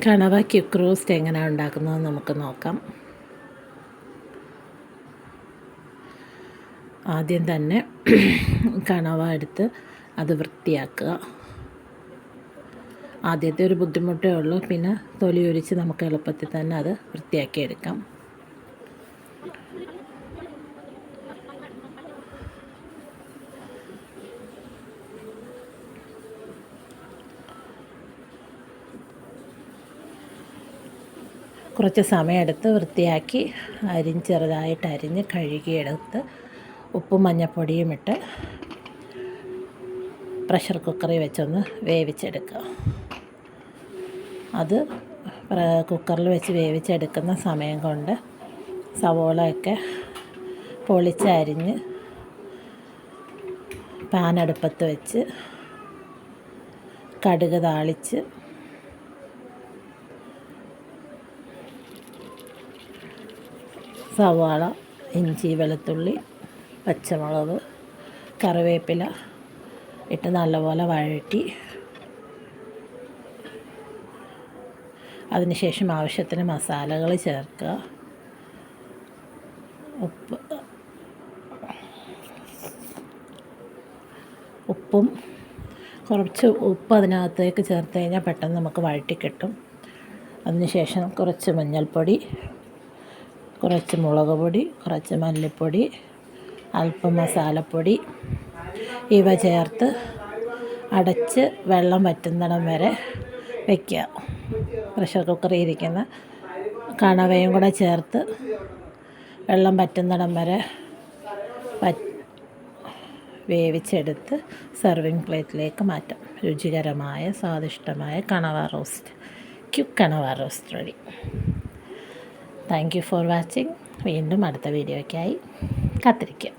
കണവ quick roast എങ്ങനെയാണ് ഉണ്ടാക്കുന്നത് നമുക്ക് നോക്കാം. ആദ്യം തന്നെ കണവ എടുത്ത് അത് വൃത്തിയാക്കുക. ആദ്യത്തെ ഒരു ബുദ്ധിമുട്ടേ ഉള്ളൂ. പിന്നെ തൊലി ഒരിച്ച് നമുക്ക് എളുപ്പത്തിൽ തന്നെ അത് വൃത്തിയാക്കിയെടുക്കാം. കുറച്ച് സമയമെടുത്ത് വൃത്തിയാക്കി അരിഞ്ഞ് ചെറുതായിട്ട് അരിഞ്ഞ് കഴുകിയെടുത്ത് ഉപ്പും മഞ്ഞൾപ്പൊടിയും ഇട്ട് പ്രഷർ കുക്കറിൽ വെച്ചൊന്ന് വേവിച്ചെടുക്കുക. അത് കുക്കറിൽ വെച്ച് വേവിച്ചെടുക്കുന്ന സമയം കൊണ്ട് സവോളയൊക്കെ പൊളിച്ചരിഞ്ഞ് പാനടുപ്പത്ത് വെച്ച് കടുക് താളിച്ച് സവാള ഇഞ്ചി വെളുത്തുള്ളി പച്ചമുളക് കറിവേപ്പില ഇട്ട് നല്ലപോലെ വഴറ്റി അതിനുശേഷം ആവശ്യത്തിന് മസാലകൾ ചേർക്കുക. ഉപ്പ് ഉപ്പും കുറച്ച് ഉപ്പ് അതിനകത്തേക്ക് ചേർത്ത് കഴിഞ്ഞാൽ പെട്ടെന്ന് നമുക്ക് വഴറ്റി കിട്ടും. അതിനുശേഷം കുറച്ച് മഞ്ഞൾപ്പൊടി കുറച്ച് മുളക് പൊടി കുറച്ച് മല്ലിപ്പൊടി അല്പം മസാലപ്പൊടി ഇവ ചേർത്ത് അടച്ച് വെള്ളം വറ്റുന്നിടം വരെ വയ്ക്കുക പ്രഷർ കുക്കറിൽ ഇരിക്കുന്ന കണവയും കൂടെ ചേർത്ത് വെള്ളം വറ്റുന്നിടം വരെ വേവിച്ചെടുത്ത് സെർവിങ് പ്ലേറ്റിലേക്ക് മാറ്റാം. രുചികരമായ സ്വാദിഷ്ടമായ കണവ റോസ്റ്റ് ക്യു കണവ roast ready. Thank you for watching. വീണ്ടും അടുത്ത വീഡിയോയ്ക്കായി കാത്തിരിക്കുക